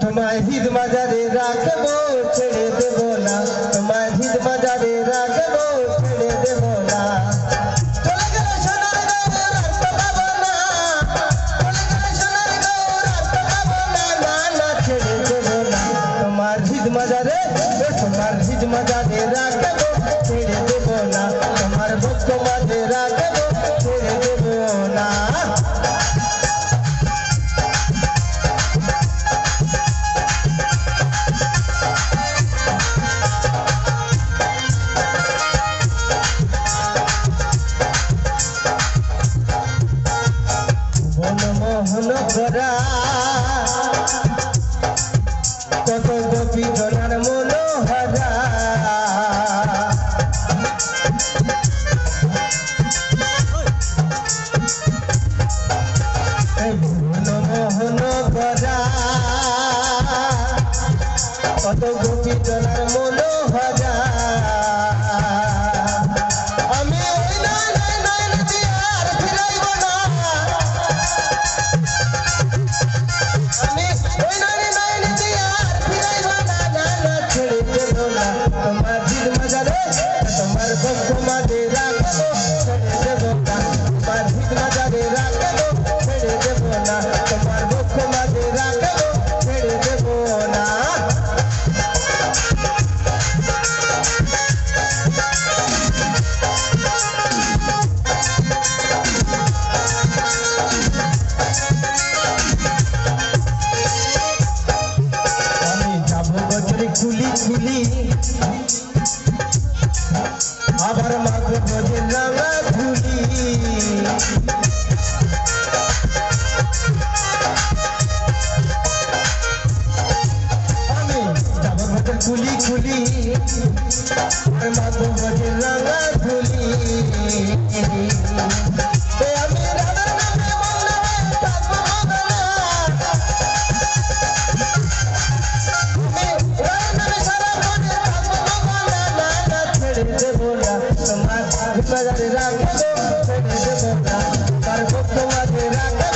তোমায় হিদ মাজারে রাখবো ছেড়ে দেব না তোমায় হিদ মাজারে রাখবো ছেড়ে দেব না চলে গেলে সোনার গৌর রাস্তা পাবো না চলে গেলে সোনার গৌর রাস্তা পাবো না না না ছেড়ে দেব না তোমার হিদ মাজারে ও তোমার হিদ মাজারে রাখবো ছেড়ে দেব না তোমার ভক্ত মাঝে রাখবো করা কত গোপী জনার মনোহরা। মনমোহন করা কত গোপী খুলি খুলি আবার মাকে বজে রাঙা ধুলি আমি যাব বছর খুলি খুলি আবার মাকে বজে রাঙা ধুলি Para el costo de la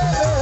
Yeah.